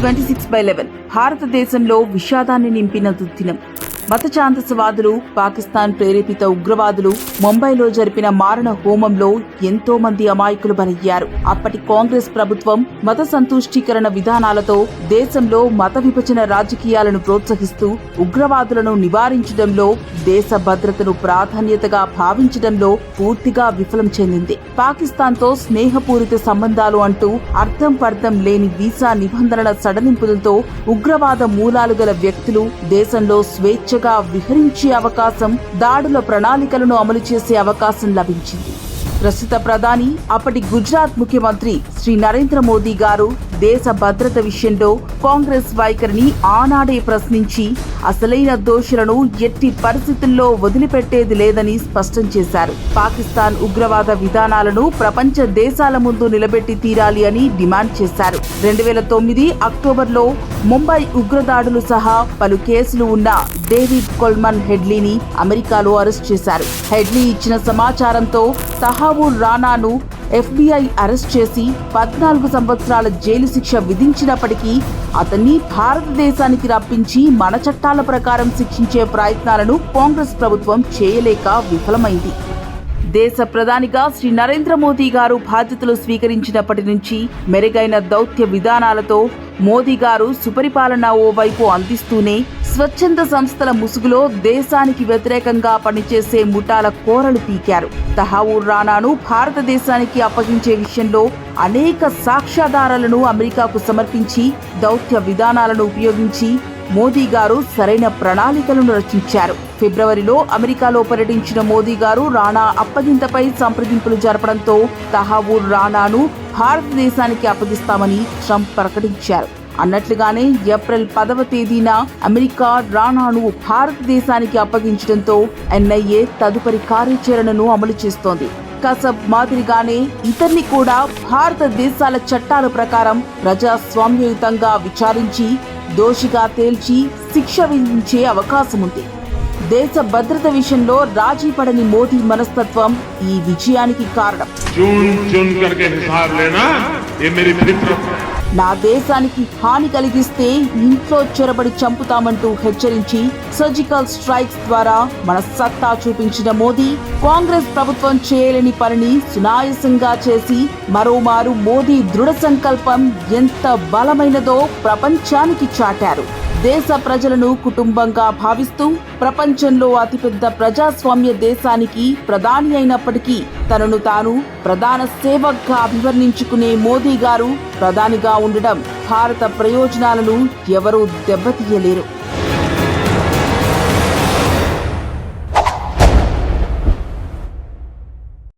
Twenty six by eleven. భారతదేశంలో విషాదాన్ని నింపిన దుర్దినం మతఛాందస్వాదులు పాకిస్తాన్ ప్రేరేపిత ఉగ్రవాదులు ముంబైలో జరిపిన మారణ హోమంలో ఎంతో మంది అమాయకులు బలయ్యారు. అప్పటి కాంగ్రెస్ ప్రభుత్వం మత సంతుష్టీకరణ విధానాలతో దేశంలో మత విభజన రాజకీయాలను ప్రోత్సహిస్తూ ఉగ్రవాదులను నివారించడంలో దేశ భద్రతను ప్రాధాన్యతగా భావించడంలో పూర్తిగా విఫలం చెందింది. పాకిస్తాన్తో స్నేహపూరిత సంబంధాలు అంటూ అర్థం పర్థం లేని వీసా నిబంధనల సడలింపులతో ఉగ్రవాద మూలాలు గల వ్యక్తులు దేశంలో స్వేచ్ఛ స్వేచ్ఛగా విహరించే అవకాశం దాడుల ప్రణాళికలను అమలు చేసే అవకాశం లభించింది. ప్రస్తుత ప్రధాని అప్పటి గుజరాత్ ముఖ్యమంత్రి శ్రీ నరేంద్ర మోదీ గారు దేశ భద్రత విషయంలో కాంగ్రెస్ వైఖరిని ఆనాడే ప్రశ్నించి అసలైన దోషులను ఎట్టి పరిస్థితుల్లో వదిలిపెట్టేది లేదని స్పష్టం చేశారు. పాకిస్తాన్ ఉగ్రవాద విధానాలను ప్రపంచ దేశాల ముందు నిలబెట్టి తీరాలి అని డిమాండ్ చేశారు. రెండు వేల తొమ్మిది అక్టోబర్లో ముంబై ఉగ్రదాడులు సహా పలు కేసులు ఉన్న డేవిడ్ కొల్మన్ హెడ్లీని అమెరికాలో అరెస్ట్ చేశారు. హెడ్లీ ఇచ్చిన సమాచారంతో తహావూర్ రానాను ఎఫ్బిఐ అరెస్ట్ చేసి పద్నాలుగు సంవత్సరాల జైలు శిక్ష విధించినప్పటికీ అతన్ని భారతదేశానికి రప్పించి మన చట్టాల ప్రకారం శిక్షించే ప్రయత్నాలను కాంగ్రెస్ ప్రభుత్వం చేయలేక విఫలమైంది. దేశ ప్రధానిగా శ్రీ నరేంద్ర మోదీ గారు బాధ్యతలు స్వీకరించినప్పటి నుంచి మెరుగైన దౌత్య విధానాలతో మోదీ గారు సుపరిపాలన ఓవైపు అందిస్తూనే స్వచ్ఛంద సంస్థల ముసుగులో దేశానికి వ్యతిరేకంగా పనిచేసే ముఠాల కోరలు పీకారు. తహావూర్ రానాను భారతదేశానికి అప్పగించే విషయంలో అనేక సాక్ష్యాధారాలను అమెరికాకు సమర్పించి దౌత్య విధానాలను ఉపయోగించి మోదీ గారు సరైన ప్రణాళికలను రచించారు. ఫిబ్రవరిలో అమెరికాలో పర్యటించిన మోదీ గారు రాణా అప్పగింతపై సంప్రదింపులు జరపడంతో తహావూర్ రాణాను భారతదేశానికి అప్పగిస్తామని ట్రంప్ ప్రకటించారు. అన్నట్లుగానే ఏప్రిల్ పదవ తేదీన అమెరికా రాణాను భారతదేశానికి అప్పగించడంతో ఎన్ఐఏ తదుపరి కార్యాచరణను అమలు చేస్తోంది. కసబ్ మాదిరిగానే ఇతన్ని కూడా భారతదేశాల చట్టాల ప్రకారం ప్రజాస్వామ్యయుతంగా విచారించి దోషిగా తేల్చి శిక్ష విధించే అవకాశం ఉంది దేశ భద్రత విషయంలో రాజీ పడని మోదీ మనస్తత్వం ఈ విజయానికి కారణం. నా దేశానికి హాని కలిగిస్తే ఇంట్లో చొరబడి చంపుతామంటూ హెచ్చరించి సర్జికల్ స్ట్రైక్స్ ద్వారా మన సత్తా చూపించిన మోదీ కాంగ్రెస్ ప్రభుత్వం చేయలేని పనిని సునాయసంగా చేసి మరోమారు మోదీ దృఢ సంకల్పం ఎంత బలమైనదో ప్రపంచానికి చాటారు. దేశ ప్రజలను కుటుంబంగా భావిస్తూ ప్రపంచంలో అతిపెద్ద ప్రజాస్వామ్య దేశానికి ప్రధాని అయినప్పటికీ తనను తాను ప్రధాన సేవక్గా అభివర్ణించుకునే మోదీ గారు ప్రధానిగా ఉండడం భారత ప్రయోజనాలను ఎవరూ దెబ్బతీయలేరు.